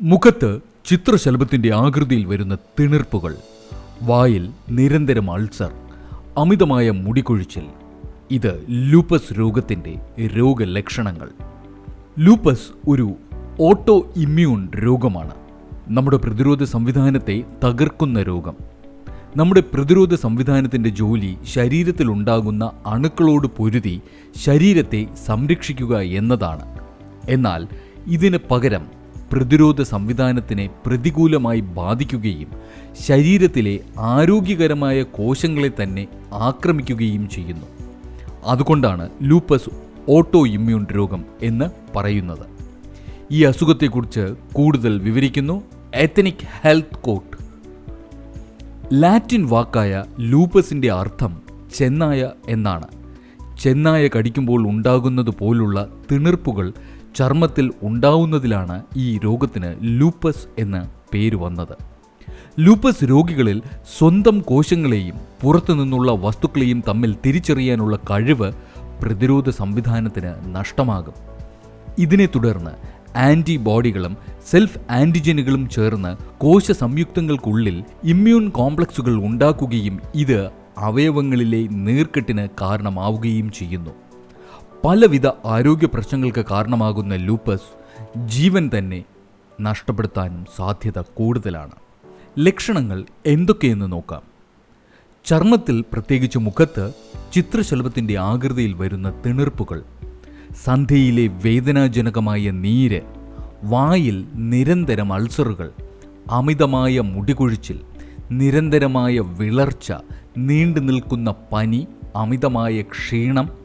മുഖത്ത് ചിത്രശലഭത്തിന്റെ ആകൃതിയിൽ വരുന്ന തിണർപ്പുകൾ വായിൽ നിരന്തരം അൾസർ അമിതമായ മുടികൊഴിച്ചിൽ. ഇത് ലൂപ്പസ് രോഗത്തിന്റെ രോഗലക്ഷണങ്ങൾ. ലൂപ്പസ് ഒരു ഓട്ടോ ഇമ്മ്യൂൺ രോഗമാണ്. നമ്മുടെ പ്രതിരോധ സംവിധാനത്തെ തകർക്കുന്ന രോഗം. നമ്മുടെ പ്രതിരോധ സംവിധാനത്തിന്റെ ജോലി ശരീരത്തിലുണ്ടാകുന്ന അണുക്കളോട് പൊരുതി ശരീരത്തെ സംരക്ഷിക്കുക എന്നതാണ്. എന്നാൽ ഇതിന് പകരം പ്രതിരോധ സംവിധാനത്തിനെ പ്രതികൂലമായി ബാധിക്കുകയും ശരീരത്തിലെ ആരോഗ്യകരമായ കോശങ്ങളെ തന്നെ ആക്രമിക്കുകയും ചെയ്യുന്നു. അതുകൊണ്ടാണ് ലൂപ്പസ് ഓട്ടോ ഇമ്മ്യൂൺ രോഗം എന്ന് പറയുന്നത്. ഈ അസുഖത്തെക്കുറിച്ച് കൂടുതൽ വിവരിക്കുന്നു എത്തനിക് ഹെൽത്ത് കോട്ട് ലാറ്റിൻ വാക്കായ ലൂപ്പസിന്റെ അർത്ഥം ചെന്നായ എന്നാണ്. ചെന്നായ കടിക്കുമ്പോൾ ഉണ്ടാകുന്നത് പോലുള്ള തിണിർപ്പുകൾ ചർമ്മത്തിൽ ഉണ്ടാവുന്നതിലാണ് ഈ രോഗത്തിന് ലൂപ്പസ് എന്ന് പേര് വന്നത്. ലൂപ്പസ് രോഗികളിൽ സ്വന്തം കോശങ്ങളെയും പുറത്തു നിന്നുള്ള വസ്തുക്കളെയും തമ്മിൽ തിരിച്ചറിയാനുള്ള കഴിവ് പ്രതിരോധ സംവിധാനത്തിന് നഷ്ടമാകും. ഇതിനെ തുടർന്ന് ആന്റിബോഡികളും സെൽഫ് ആന്റിജനുകളും ചേർന്ന് കോശ സംയുക്തങ്ങൾക്കുള്ളിൽ ഇമ്മ്യൂൺ കോംപ്ലക്സുകൾ ഉണ്ടാക്കുകയും ഇത് അവയവങ്ങളിലെ നീർക്കെട്ടിന് കാരണമാവുകയും ചെയ്യുന്നു. പലവിധ ആരോഗ്യ പ്രശ്നങ്ങൾക്ക് കാരണമാകുന്ന ലൂപ്പസ് ജീവൻ തന്നെ നഷ്ടപ്പെടുത്താനും സാധ്യത കൂടുതലാണ്. ലക്ഷണങ്ങൾ എന്തൊക്കെയെന്ന് നോക്കാം. ചർമ്മത്തിൽ പ്രത്യേകിച്ച് മുഖത്ത് ചിത്രശലഭത്തിന്റെ ആകൃതിയിൽ വരുന്ന തിണർപ്പുകൾ സന്ധ്യയിലെ വേദനാജനകമായ നീര് വായിൽ നിരന്തരം അൾസറുകൾ അമിതമായ മുടികൊഴിച്ചിൽ നിരന്തരമായ വിളർച്ച നീണ്ടു നിൽക്കുന്ന പനി അമിതമായ ക്ഷീണം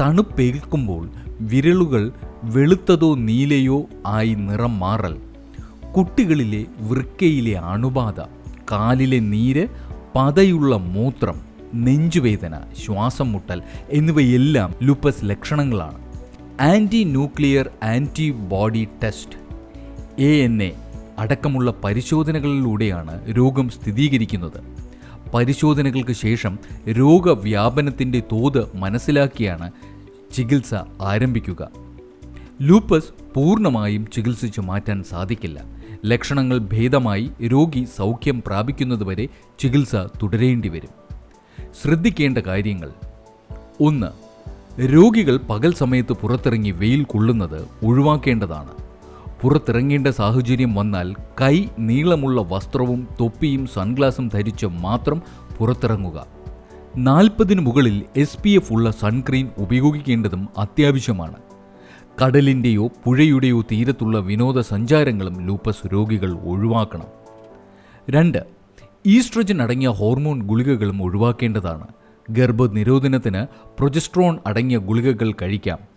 തണുപ്പേൽക്കുമ്പോൾ വിരലുകൾ വെളുത്തതോ നീലയോ ആയി നിറം മാറൽ. കുട്ടികളിലെ വൃക്കയിലെ അണുബാധ കാലിലെ നീര് പതയുള്ള മൂത്രം നെഞ്ചുവേദന ശ്വാസം മുട്ടൽ എന്നിവയെല്ലാം ലൂപ്പസ് ലക്ഷണങ്ങളാണ്. Anti nuclear antibody test A N A അടക്കമുള്ള പരിശോധനകളിലൂടെയാണ് രോഗം സ്ഥിരീകരിക്കുന്നത്. പരിശോധനകൾക്ക് ശേഷം രോഗവ്യാപനത്തിന്റെ തോത് മനസ്സിലാക്കിയാണ് ചികിത്സ ആരംഭിക്കുക. ലൂപ്പസ് പൂർണമായും ചികിത്സിച്ചു മാറ്റാൻ സാധിക്കില്ല. ലക്ഷണങ്ങൾ ഭേദമായി രോഗി സൗഖ്യം പ്രാപിക്കുന്നതുവരെ ചികിത്സ തുടരേണ്ടി വരും ശ്രദ്ധിക്കേണ്ട കാര്യങ്ങൾ. ഒന്ന് രോഗികൾ പകൽ സമയത്ത് പുറത്തിറങ്ങി വെയിൽ കൊള്ളുന്നത് ഒഴിവാക്കേണ്ടതാണ്. പുറത്തിറങ്ങേണ്ട സാഹചര്യം വന്നാൽ കൈ നീളമുള്ള വസ്ത്രവും തൊപ്പിയും സൺഗ്ലാസും ധരിച്ച് മാത്രം പുറത്തിറങ്ങുക. നാൽപ്പതിന് മുകളിൽ എസ് പി എഫ് ഉള്ള സൺക്രീൻ ഉപയോഗിക്കേണ്ടതും അത്യാവശ്യമാണ്. കടലിന്റെയോ പുഴയുടെയോ തീരത്തുള്ള വിനോദസഞ്ചാരങ്ങളും ലൂപ്പസ് രോഗികൾ ഒഴിവാക്കണം. രണ്ട് ഈസ്ട്രജൻ അടങ്ങിയ ഹോർമോൺ ഗുളികകളും ഒഴിവാക്കേണ്ടതാണ്. ഗർഭനിരോധനത്തിന് പ്രൊജസ്ട്രോൺ അടങ്ങിയ ഗുളികകൾ കഴിക്കാം.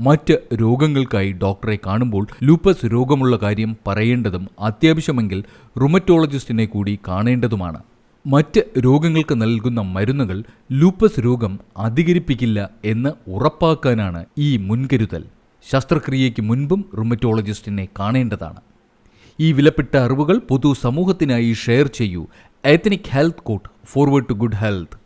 മറ്റ് രോഗങ്ങൾക്കായി ഡോക്ടറെ കാണുമ്പോൾ ലൂപ്പസ് രോഗമുള്ള കാര്യം പറയേണ്ടതും അത്യാവശ്യമെങ്കിൽ റുമറ്റോളജിസ്റ്റിനെ കൂടി കാണേണ്ടതുമാണ്. മറ്റ് രോഗങ്ങൾക്ക് നൽകുന്ന മരുന്നുകൾ ലൂപ്പസ് രോഗം അധികരിപ്പിക്കില്ല എന്ന് ഉറപ്പാക്കാനാണ് ഈ മുൻകരുതൽ. ശസ്ത്രക്രിയയ്ക്ക് മുൻപും റുമറ്റോളജിസ്റ്റിനെ കാണേണ്ടതാണ്. ഈ വിലപ്പെട്ട അറിവുകൾ പൊതു സമൂഹത്തിനായി ഷെയർ ചെയ്യൂ. Ethnic health court forward to good health